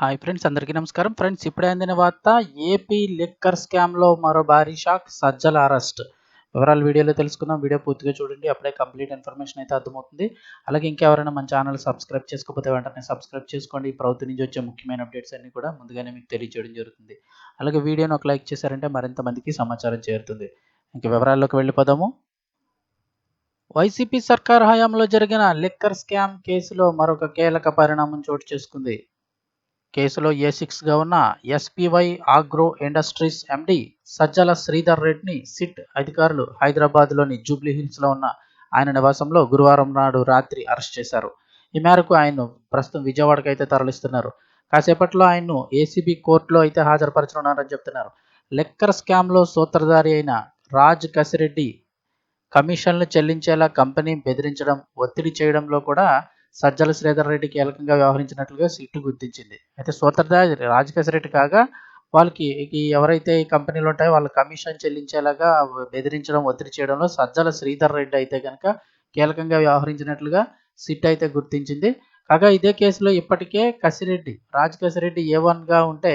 Hi friends అందరికీ నమస్కారం. Friends ఇప్పుడే అందిన వార్త ఏపీ లిక్కర్ స్కామ్లో మరో భారీ షాక్ సజ్జల అరెస్ట్ వివరాలు వీడియోలో తెలుసుకుందాం. వీడియో పూర్తిగా చూడండి. అప్పుడే కంప్లీట్ ఇన్ఫర్మేషన్ అయితే అర్థమవుతుంది. అలాగే ఇంకెవరైనా మన ఛానల్ సబ్స్క్రైబ్ చేసుకోకపోతే వెంటనే సబ్స్క్రైబ్ చేసుకోండి. ఈ ప్రభుత్వం నుంచి వచ్చే ముఖ్యమైన అప్డేట్స్ అన్ని కూడా ముందుగానే మీకు తెలియజేయడం జరుగుతుంది. అలాగే వీడియోని ఒక లైక్ చేశారంటే మరింత మందికి సమాచారం చేరుతుంది. ఇంక వివరాల్లోకి వెళ్ళిపోదాము. వైసీపీ సర్కార్ హయాంలో జరిగిన లిక్కర్ స్కామ్ కేసులో మరొక కీలక పరిణామం చోటు చేసుకుంది. కేసులో ఏ సిక్స్గా ఉన్న SPY agro industries MD Sajjala Sridhar రెడ్డిని సిట్ అధికారులు హైదరాబాద్లోని జూబ్లీ హిల్స్లో ఉన్న ఆయన నివాసంలో గురువారం నాడు రాత్రి అరెస్ట్ చేశారు. ఈ మేరకు ఆయన్ను ప్రస్తుతం విజయవాడకు అయితే తరలిస్తున్నారు. కాసేపట్లో ఆయన్ను ఏసీబీ కోర్టులో అయితే హాజరుపరచనున్నారని చెప్తున్నారు. లెక్కర్ స్కామ్లో సూత్రధారి అయిన రాజ్ కసిరెడ్డి కమిషన్లు చెల్లించేలా కంపెనీ బెదిరించడం ఒత్తిడి చేయడంలో కూడా సజ్జల శ్రీధర్ రెడ్డి కీలకంగా వ్యవహరించినట్లుగా సిట్ గుర్తించింది. అయితే సూత్రధారి రెడ్డి కాగా వాళ్ళకి ఎవరైతే ఈ కంపెనీలు ఉంటాయో వాళ్ళ కమిషన్ చెల్లించేలాగా బెదిరించడం ఒత్తిడి చేయడంలో సజ్జల శ్రీధర్ రెడ్డి అయితే కనుక కీలకంగా వ్యవహరించినట్లుగా సిట్ అయితే గుర్తించింది. కాగా ఇదే కేసులో ఇప్పటికే కసిరెడ్డి రాజ్ ఏ వన్గా ఉంటే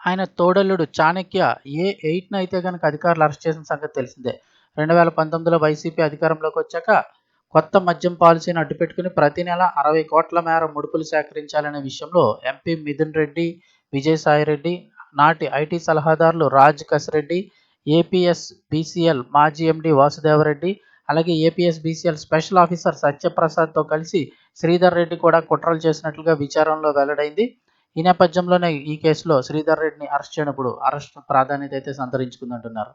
ఆయన తోడల్లుడు చాణక్య ఏ ఎయిట్ను అయితే కనుక అధికారులు అరెస్ట్ చేసిన సంగతి తెలిసిందే. రెండు వేల పంతొమ్మిదిలో వైసీపీ అధికారంలోకి వచ్చాక కొత్త మద్యం పాలసీని అడ్డుపెట్టుకుని ప్రతి నెల అరవై కోట్ల మేర ముడుపులు సేకరించాలనే విషయంలో ఎంపీ మిథున్ రెడ్డి విజయసాయిరెడ్డి నాటి ఐటీ సలహాదారులు రాజ్ కసిరెడ్డి ఏపీఎస్ బీసీఎల్ మాజీ ఎండి వాసుదేవరెడ్డి అలాగే ఏపీఎస్ బీసీఎల్ స్పెషల్ ఆఫీసర్ సత్యప్రసాద్తో కలిసి శ్రీధర్ రెడ్డి కూడా కుట్రలు చేసినట్లుగా విచారంలో వెల్లడైంది. ఈ నేపథ్యంలోనే ఈ కేసులో శ్రీధర్ రెడ్డిని అరెస్ట్ చేయనప్పుడు అరెస్ట్ ప్రాధాన్యత అయితే సంతరించుకుందంటున్నారు.